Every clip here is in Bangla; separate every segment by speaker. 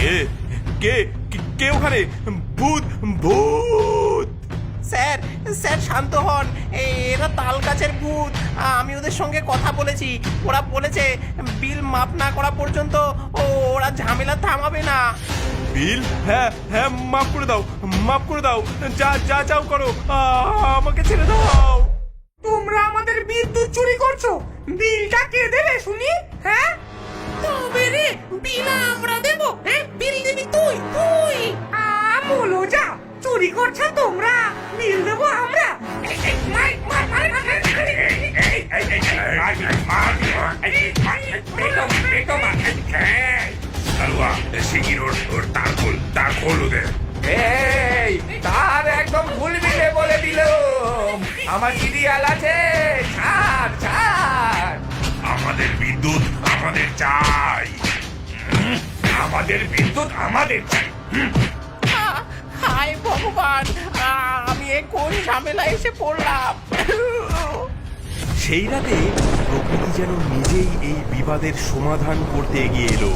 Speaker 1: কে? কে? কে- ওখানে? ভূত ভূত!
Speaker 2: স্যার স্যার শান্ত হন। এ- এরা তাল গাছের ভূত। আমি ওদের সঙ্গে কথা বলেছি। ওরা বলেছে বিল মাপ না করা পর্যন্ত ও ওরা ঝামেলা থামাবে না।
Speaker 1: বিল? হ্যাঁ হ্যাঁ মাফ করে দাও মাফ করে দাও। যা যা চাও করো। আমাকে ছেড়ে দাও।
Speaker 3: তোমরা আমাদের বিদ্যুৎ চুরি করছ। বিলটা কে দেবে শুনি? হ্যাঁ?
Speaker 2: তবে রে বিল আমরা
Speaker 4: তার
Speaker 5: একদম ভুলবিলে বলে দিল। আমার সিরিয়াল আছে। ছাড় ছাড়।
Speaker 4: আমাদের বিদ্যুৎ আমাদের চাই। আমাদের বিদ্যুৎ আমাদের চাই।
Speaker 2: হায় ভগবান আমি কোন ঝামেলা এসে পড়লাম?
Speaker 1: সেই রাতে প্রকৃতি যেন নিজেই এই বিবাদের সমাধান করতে এগিয়ে এলো।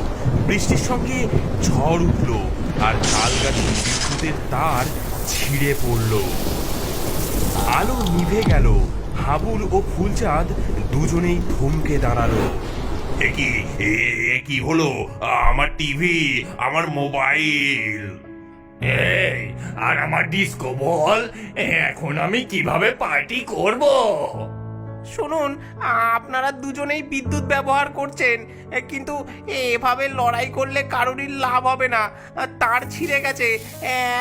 Speaker 1: বৃষ্টির সঙ্গে ঝড় উঠল আর তাল গাছের বিদ্যুতের তার ছিঁড়ে পড়ল। আলো নিভে গেল। হাবুল ও ফুলচাঁদ দুজনেই থমকে দাঁড়াল।
Speaker 4: কি কি হলো? আমার টিভি, আমার মোবাইল? আর আমার ডিস্কো বল, এখন আমি কীভাবে পার্টি করব?
Speaker 2: শুনুন আপনারা দুজনেই বিদ্যুৎ ব্যবহার করছেন কিন্তু এভাবে লড়াই করলে কারোরই লাভ হবে না তার ছিঁড়ে গেছে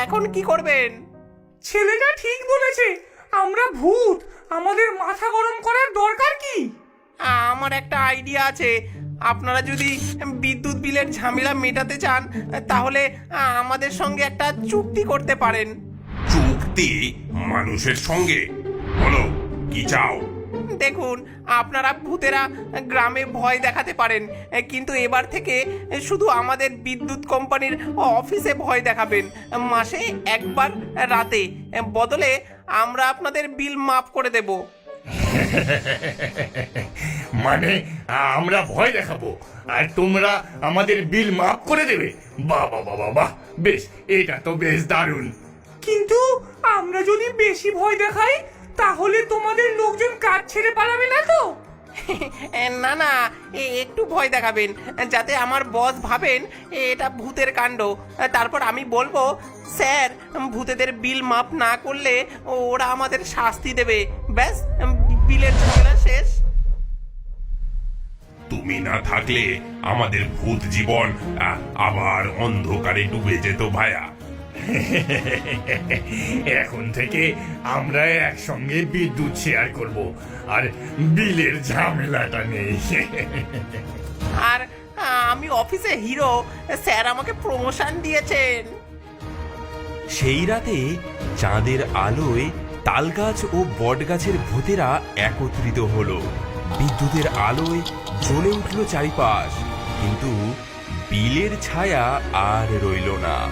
Speaker 2: এখন কি করবেন?
Speaker 3: ছেলেটা ঠিক বলেছে আমরা ভূত আমাদের মাথা গরম করার দরকার কি?
Speaker 2: আমার একটা আইডিয়া আছে আপনারা যদি বিদ্যুৎ বিলের ঝামেলা মেটাতে চান তাহলে আমাদের সঙ্গে একটা চুক্তি করতে পারেন।
Speaker 4: চুক্তি মানুষের সঙ্গে? বলো কি চাও?
Speaker 2: দেখুন আপনারা ভূতেরা গ্রামে ভয় দেখাতে পারেন কিন্তু এবার থেকে শুধু আমাদের বিদ্যুৎ কোম্পানির অফিসে ভয় দেখাবেন। মাসে একবার রাতে বদলে আমরা আপনাদের বিল মাফ করে দেব।
Speaker 4: মানে আমরা ভয় দেখাবো আর তোমরা আমাদের বিল মাফ করে দেবে। বাহ বাহ বাহ বাহ বেশ এটা তো বেশ দারুণ।
Speaker 3: কিন্তু আমরা যদি বেশি ভয় দেখাই তাহলে তোমাদের লোকজন কাজ ছেড়ে পালাবে না তো?
Speaker 2: না না এ- একটু ভয় দেখাবেন যাতে আমার বস ভাবেন এটা ভূতের কাণ্ড। তারপর আমি বলব স্যার ভূতেদের বিল মাপ না করলে ওরা আমাদের শাস্তি দেবে। ব্যাস বিলের ঝামেলা শেষ।
Speaker 4: তুমি না থাকলে আমাদের ভূত জীবন আবার অন্ধকারে ডুবে যেত ভায়া। এখন থেকে আমরা একসঙ্গে বিদ্যুৎ শেয়ার করব আর বিলের ঝামেলাটা নেই।
Speaker 2: আর আমি অফিসে হিরো স্যার আমাকে প্রমোশন দিয়েছেন।
Speaker 1: সেই রাতে চাঁদের আলোয় তালগাছ ও বটগাছের ভূতেরা একত্রিত হলো। বিদ্যুতের আলোয় জ্বলে উঠল চারিপাশ কিন্তু বিলের ছায়া আর রইল না।